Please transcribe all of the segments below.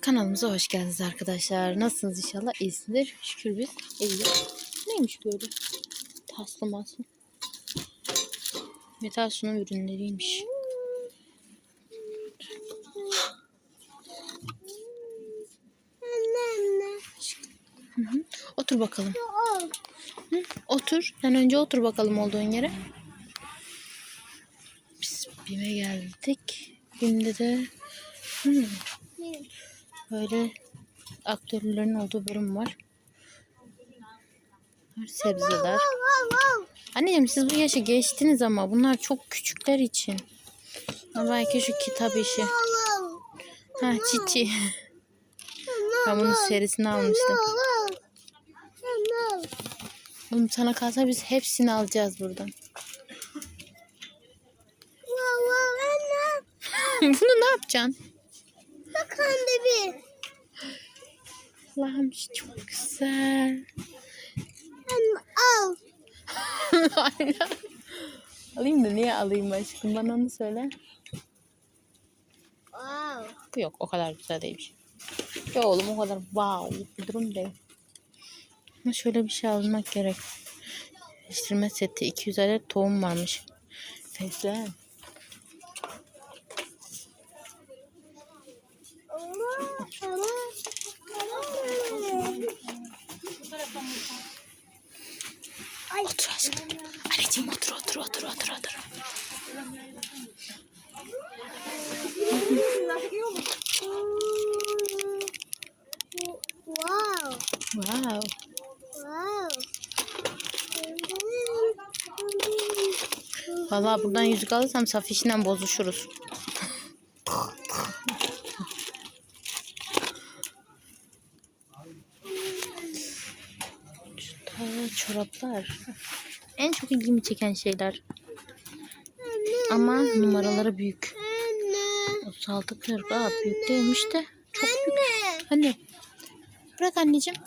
Kanalımıza hoş geldiniz arkadaşlar. Nasılsınız inşallah? İyisindir. Şükür biz iyiyiz. Neymiş böyle? Taslı masum. Metal sunum ürünleriymiş. Hı hı. Otur bakalım. Hı? Otur. Sen önce otur bakalım olduğun yere. Biz BİM'e geldik. BİM'de de hı, böyle aktörlerin olduğu bölüm var. Sebzeler. Anneciğim siz bu yaşı geçtiniz ama bunlar çok küçükler için. Ama belki şu kitap işi. Ha çiçi. Ben bunun serisini almıştım. Oğlum sana kalsa biz hepsini alacağız buradan. Bunu ne yapacaksın? Allah'ım çok güzel. Aynen. alayım da niye alayım aşkım? Bana onu söyle. Bu yok o kadar güzel değilmiş. Ya oğlum o kadar wow bir durum değil. Ama şöyle bir şey almak gerek. Yetiştirme seti 200 adet tohum varmış. Fesleğen. Otur aşkım. Anneciğim otur otur otur otur otur. Wow. Wow. Wow. Vallahi buradan yüzük alırsam Safiş'le bozuşuruz. Çoraplar. En çok ilgimi çeken şeyler. Ama numaraları büyük. Anne. 36 40. Aa büyük değilmiş de. Çok büyük. Anne. Anne. Bırak anneciğim.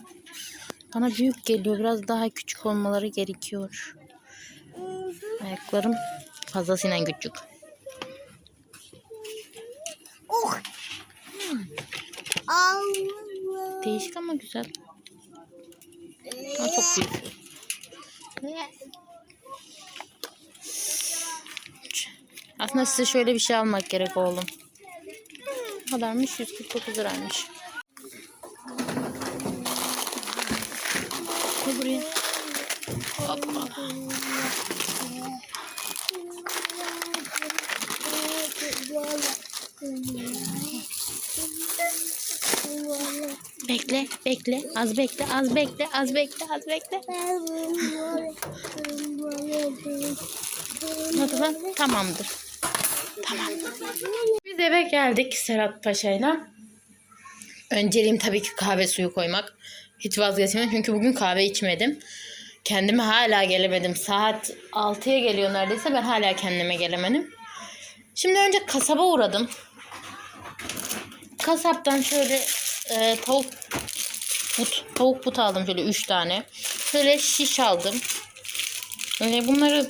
Bana büyük geliyor. Biraz daha küçük olmaları gerekiyor. Ayaklarım fazlasıyla küçük. Oh. Allah. Değişik ama güzel. Ama çok büyük. Aslında size şöyle bir şey almak gerek oğlum. Ne kadarmış? 149 liraymış. Koy buraya. Hoppa. Bekle, bekle. Az bekle, az bekle, az bekle, az bekle. Lan. Tamamdır. Tamam. Biz eve geldik Serhat Paşa'yla. Önceliğim tabii ki kahve suyu koymak. Hiç vazgeçmedim çünkü bugün kahve içmedim. Kendime hala gelemedim. Saat 6'ya geliyor neredeyse ben hala kendime gelemedim. Şimdi önce kasaba uğradım. Kasaptan şöyle e, tavuk but, tavuk but aldım şöyle 3 tane. Şöyle şiş aldım. Öyle bunları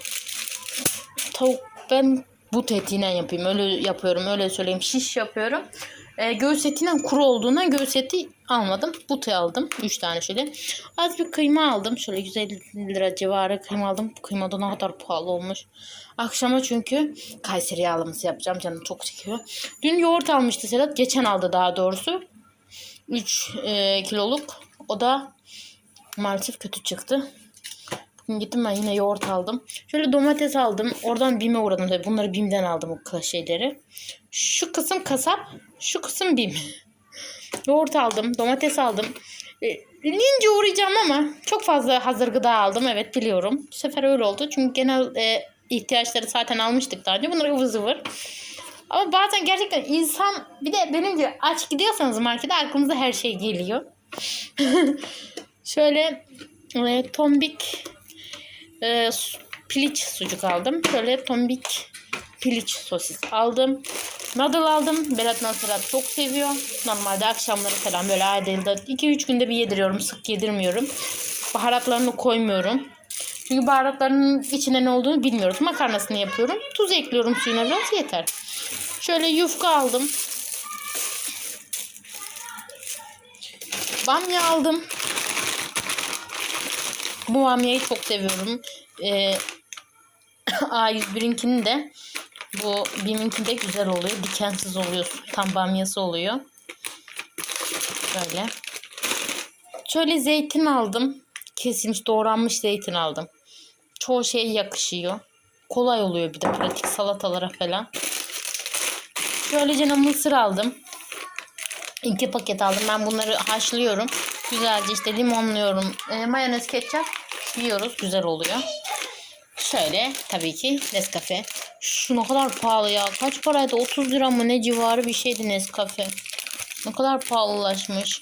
tavuk ben but etiyle yapayım. Öyle yapıyorum. Öyle söyleyeyim. Şiş yapıyorum. E, göğüs etinden kuru olduğundan göğüs eti almadım. Butu aldım. 3 tane şöyle. Az bir kıyma aldım. Şöyle 150 lira civarı kıyma aldım. Bu kıyma da ne kadar pahalı olmuş. Akşama çünkü Kayseri yağlaması yapacağım. Canım çok çekiyor. Dün yoğurt almıştı Sedat. Geçen aldı daha doğrusu. 3 e, kiloluk. O da maalesef kötü çıktı. Bugün gittim ben yine yoğurt aldım. Şöyle domates aldım. Oradan BİM'e uğradım tabii. Bunları BİM'den aldım kla- şeyleri. Şu kısım kasap, şu kısım BİM. yoğurt aldım, domates aldım. E, Lince uğrayacağım ama çok fazla hazır gıda aldım. Evet biliyorum. Bu sefer öyle oldu. Çünkü genel e, ihtiyaçları zaten almıştık daha önce. Bunlar ıvır zıvır. Ama bazen gerçekten insan bir de benim gibi aç gidiyorsanız markete aklınıza her şey geliyor. Şöyle e, tombik e, piliç sucuk aldım. Şöyle tombik piliç sosis aldım. Noodle aldım. Berat Nasırat çok seviyor. Normalde akşamları falan böyle ayda 2-3 günde bir yediriyorum. Sık yedirmiyorum. Baharatlarını koymuyorum. Çünkü baharatların içinde ne olduğunu bilmiyoruz. Makarnasını yapıyorum. Tuz ekliyorum suyuna biraz yeter. Şöyle yufka aldım. Bamya aldım. Bu bamyayı çok seviyorum. Ee, A101'inkini de bu BİM'inki de güzel oluyor. Dikensiz oluyor. Tam bamyası oluyor. Böyle. Şöyle zeytin aldım. Kesilmiş doğranmış zeytin aldım. Çoğu şeye yakışıyor. Kolay oluyor bir de pratik salatalara falan. Şöylece mısır aldım. İki paket aldım. Ben bunları haşlıyorum. Güzelce işte limonluyorum. E, mayonez ketçap yiyoruz. Güzel oluyor. Şöyle tabii ki Nescafe. Şu ne kadar pahalı ya. Kaç paraydı? 30 lira mı ne civarı bir şeydi Nescafe. Ne kadar pahalılaşmış.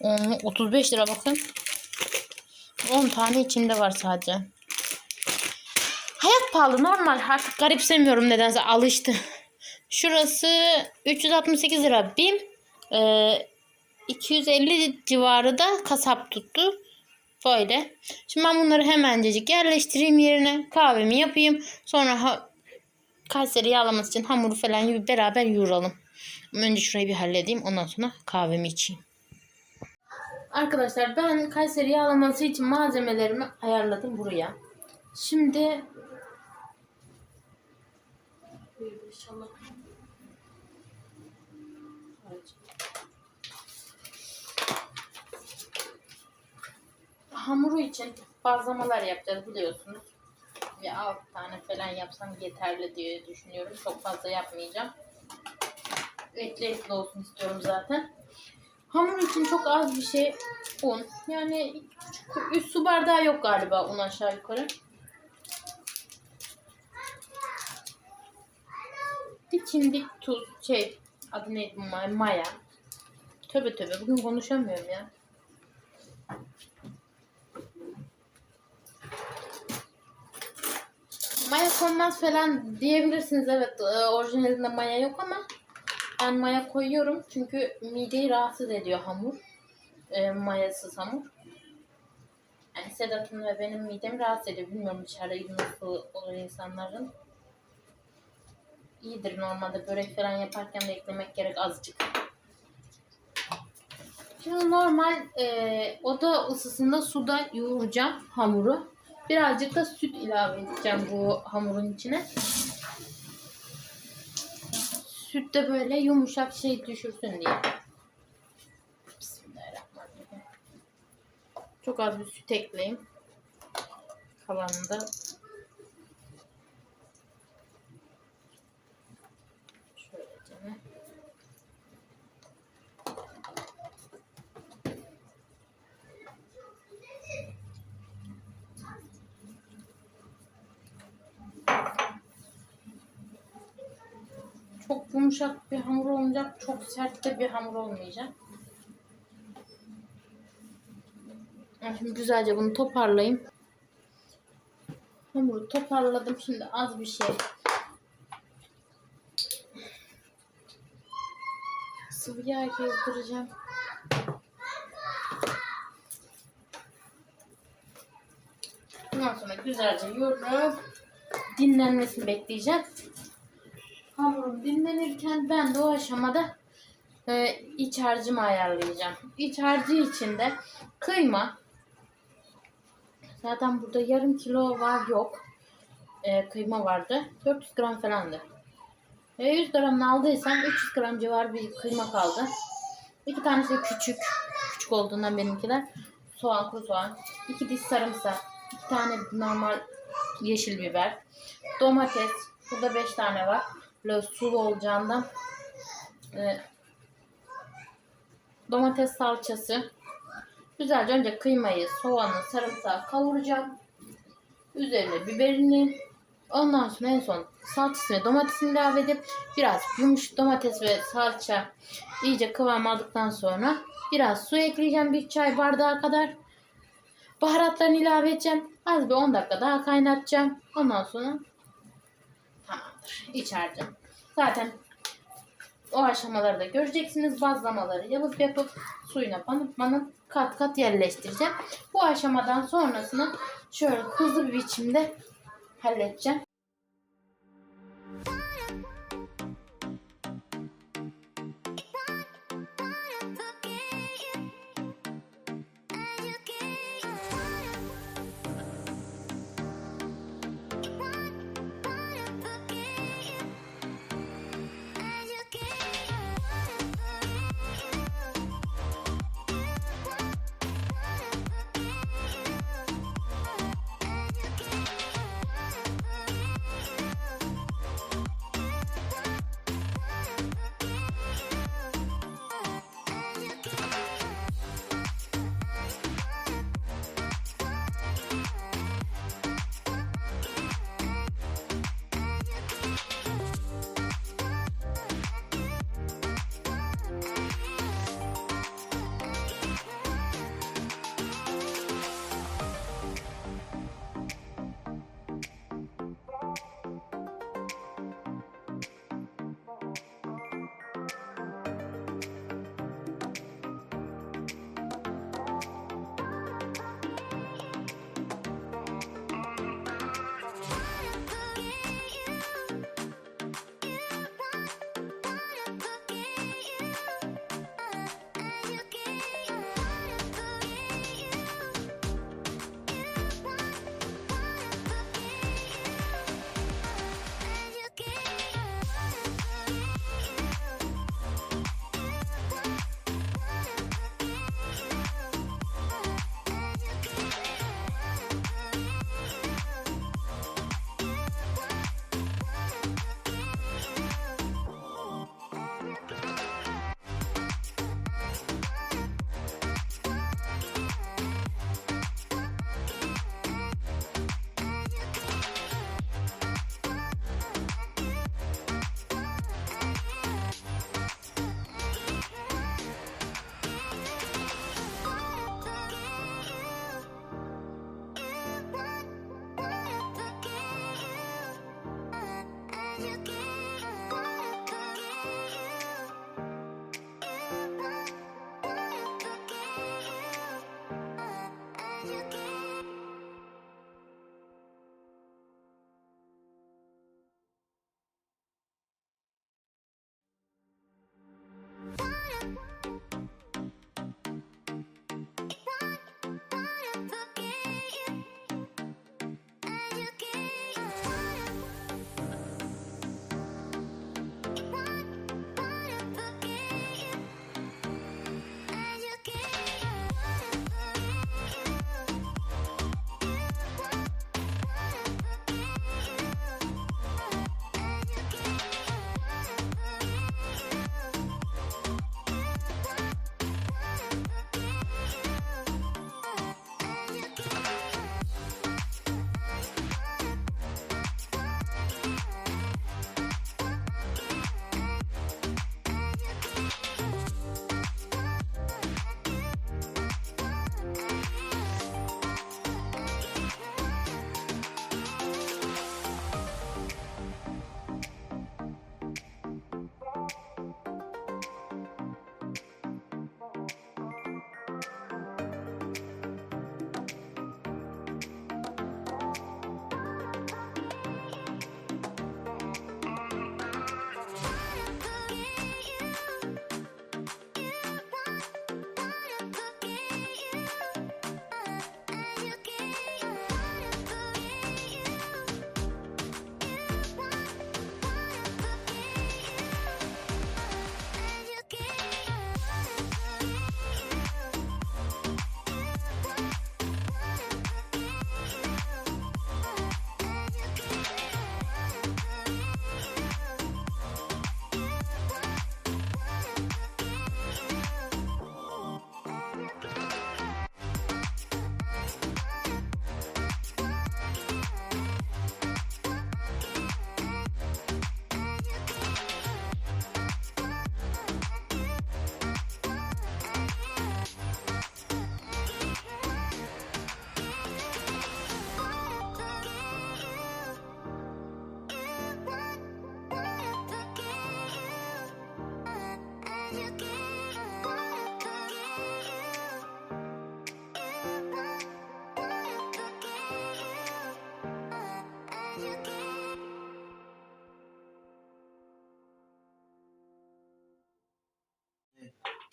10, 35 lira bakın. 10 tane içinde var sadece. Hayat pahalı normal artık garipsemiyorum nedense alıştı. Şurası 368 lira BİM. Ee, 250 civarı da kasap tuttu. Böyle. Şimdi ben bunları hemencecik yerleştireyim yerine. Kahvemi yapayım. Sonra ha Kayseri yağlaması için hamuru falan gibi beraber yoğuralım. Önce şurayı bir halledeyim. Ondan sonra kahvemi içeyim. Arkadaşlar ben Kayseri yağlaması için malzemelerimi ayarladım buraya. Şimdi İnşallah. Hamuru için bazlamalar yapacağız biliyorsunuz. Bir 6 tane falan yapsam yeterli diye düşünüyorum. Çok fazla yapmayacağım. Etli etli olsun istiyorum zaten. Hamur için çok az bir şey un. Yani 3 su bardağı yok galiba un aşağı yukarı. Bir çimdik tuz şey adı neydi May- maya. Töbe töbe bugün konuşamıyorum ya. Maya konmaz falan diyebilirsiniz evet e, orijinalinde maya yok ama ben maya koyuyorum çünkü mideyi rahatsız ediyor hamur. E, mayasız hamur. Yani Sedat'ın ve benim midemi rahatsız ediyor. Bilmiyorum dışarıda nasıl olur insanların. İyidir normalde börek falan yaparken de eklemek gerek azıcık. Şimdi normal e, oda ısısında suda yoğuracağım hamuru. Birazcık da süt ilave edeceğim bu hamurun içine. Süt de böyle yumuşak şey düşürsün diye. Bismillahirrahmanirrahim. Çok az bir süt ekleyeyim. Kalanını da şöyle Çok yumuşak bir hamur olmayacak. Çok sert de bir hamur olmayacak. Şimdi güzelce bunu toparlayayım. Hamuru toparladım. Şimdi az bir şey. Sıvı yağ gezdireceğim. Ondan sonra güzelce yoğurup dinlenmesini bekleyeceğim. Dinlenirken ben de o aşamada e, iç harcımı ayarlayacağım. İç harcı için de kıyma. Zaten burada yarım kilo var yok. E, kıyma vardı. 400 gram falandı. E, 100 gram aldıysam 300 gram civarı bir kıyma kaldı. İki tanesi küçük. Küçük olduğundan benimkiler. Soğan, kuru soğan. iki diş sarımsak. iki tane normal yeşil biber. Domates. Burada 5 tane var böyle sulu olacağından e, domates salçası güzelce önce kıymayı, soğanı, sarımsağı kavuracağım. Üzerine biberini ondan sonra en son salçasını domatesini ilave edip biraz yumuş domates ve salça iyice kıvam aldıktan sonra biraz su ekleyeceğim bir çay bardağı kadar. Baharatlarını ilave edeceğim. Az bir 10 dakika daha kaynatacağım. Ondan sonra. İç harcım. Zaten o aşamaları da göreceksiniz. Bazlamaları yapıp yapıp suyuna banıp banıp kat kat yerleştireceğim. Bu aşamadan sonrasını şöyle hızlı bir biçimde halledeceğim.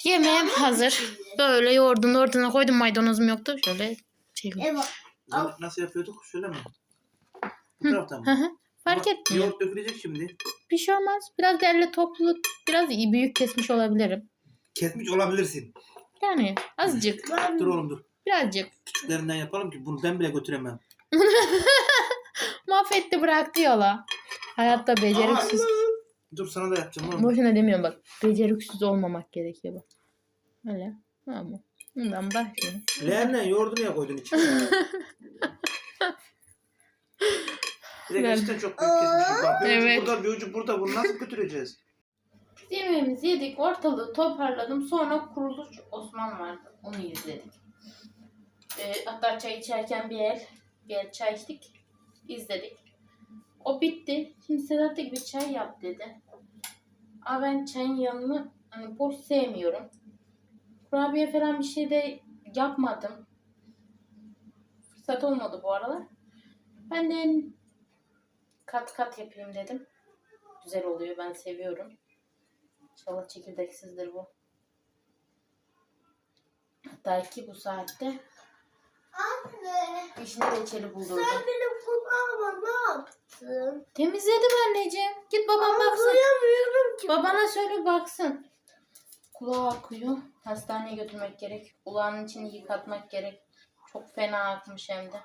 Yemeğim hazır. Böyle yoğurdun ortasına koydum maydanozum yoktu. Şöyle şey. Evet. Biz Nasıl yapıyorduk? Söyleme. Bu taraftan mı? Fark Ama etmiyor. Yoğurt dökülecek şimdi. Bir şey olmaz. Biraz derli toplu, biraz iyi büyük kesmiş olabilirim. Kesmiş olabilirsin. Yani azıcık, Dur oğlum dur. birazcık. Küçüklerinden yapalım ki bunu ben bile götüremem. Mahvetti bıraktı yola. Hayatta beceriksiz. Dur sana da yapacağım oğlum. Boşuna demiyorum bak. Beceriksiz olmamak gerekiyor bak. Öyle. Tamam. Bundan başlayalım. Leğenle yoğurdu niye koydun içine? Bir de Ben- gerçekten çok büyük kesmişim. Bak bir Evet. burada bir ucu burada. Bunu nasıl götüreceğiz? Yemeğimizi yedik, ortalığı toparladım. Sonra Kuruluş Osman vardı. Onu izledik. Ee, hatta çay içerken bir el, bir el çay içtik. izledik. O bitti. Şimdi Sedat da bir çay yap dedi. Ama ben çayın yanını hani boş sevmiyorum. Kurabiye falan bir şey de yapmadım. Fırsat olmadı bu aralar. Ben de kat kat yapayım dedim. Güzel oluyor. Ben seviyorum. İnşallah çekirdeksizdir bu. Hatta ki bu saatte Anne. Vişne reçeli buldurdum. Sen benim kulağıma ne yaptın? Temizledim anneciğim. Git baban baksın. Duyamıyorum ki. Babana söyle baksın. Kulağı akıyor. Hastaneye götürmek gerek. Kulağının içini yıkatmak gerek. Çok fena akmış hem de.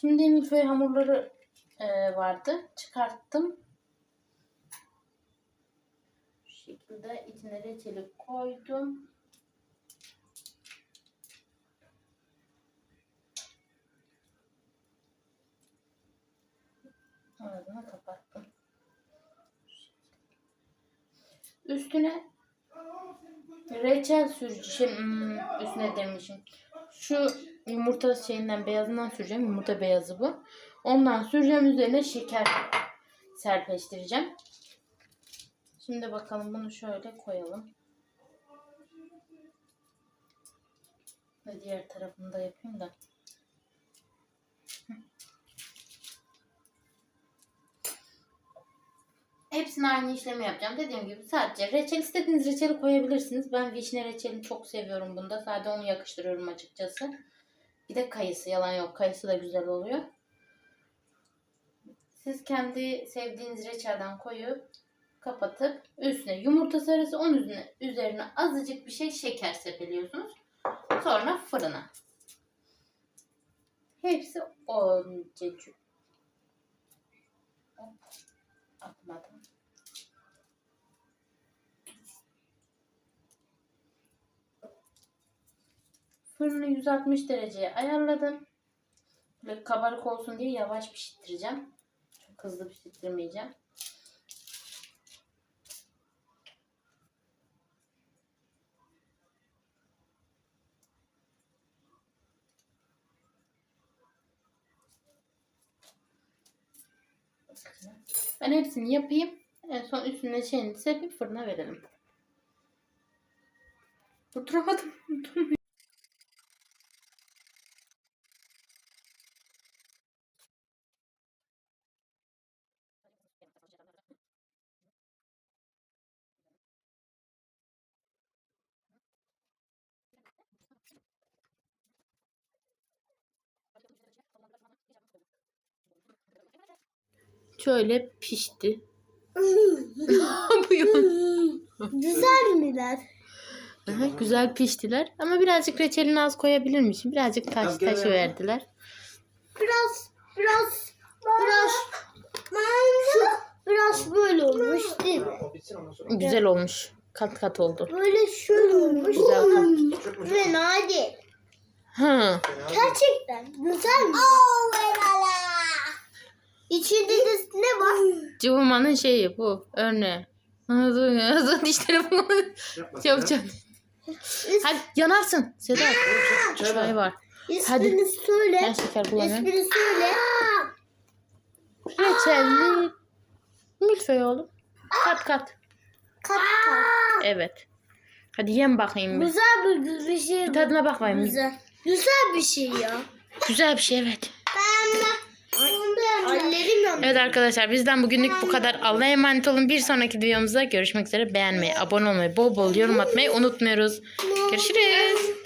Şimdi milföy hamurları e, vardı. Çıkarttım. Şu şekilde içine reçeli koydum. Ağzını kapattım. Üstüne reçel süreceğim. Şey, hmm, üstüne demişim. Şu yumurta şeyinden beyazından süreceğim. Yumurta beyazı bu. Ondan süreceğim üzerine şeker serpiştireceğim. Şimdi bakalım bunu şöyle koyalım. Ve diğer tarafını da yapayım da. Hepsini aynı işlemi yapacağım. Dediğim gibi sadece reçel istediğiniz reçeli koyabilirsiniz. Ben vişne reçelini çok seviyorum bunda. Sadece onu yakıştırıyorum açıkçası. Bir de kayısı yalan yok. Kayısı da güzel oluyor. Siz kendi sevdiğiniz reçelden koyup kapatıp üstüne yumurta sarısı onun üzerine, üzerine azıcık bir şey şeker sepeliyorsunuz. Sonra fırına. Hepsi oncecik. Hop. Atmadım. Fırını 160 dereceye ayarladım. Böyle kabarık olsun diye yavaş pişireceğim. Çok hızlı pişirmeyeceğim. Ben hepsini yapayım. En son üstüne şeyini sepip fırına verelim. Durduramadım. Şöyle pişti. Bu yol- Güzel miler? Aha, güzel piştiler. Ama birazcık reçelini az koyabilirmişim. Birazcık taş ver. verdiler. Biraz, biraz, biraz, şu, biraz böyle olmuş değil mi? Güzel olmuş. Kat kat oldu. Böyle şöyle olmuş. Güzel kat. Fena değil. Ha. Gerçekten güzel mi? İçinde de ne var? Cıvımanın şeyi bu. Örneği. Anladın ya. Zaten dişleri bunu Yapma. şey yapacağım. Hadi yanarsın. Sedat. Çay Çay var. İsmini Ben söyle. şeker kullanıyorum. İsmini söyle. Reçelli. Milföy oğlum. Kat kat. Kat kat. Evet. Hadi yem bakayım bir. Güzel bir, bir şey. Bir bu. tadına bakmayın. Güzel. Güzel bir şey ya. Güzel bir şey evet. Ben de. Evet arkadaşlar bizden bugünlük bu kadar. Allah'a emanet olun. Bir sonraki videomuzda görüşmek üzere. Beğenmeyi, abone olmayı, bol bol yorum atmayı unutmuyoruz. Görüşürüz.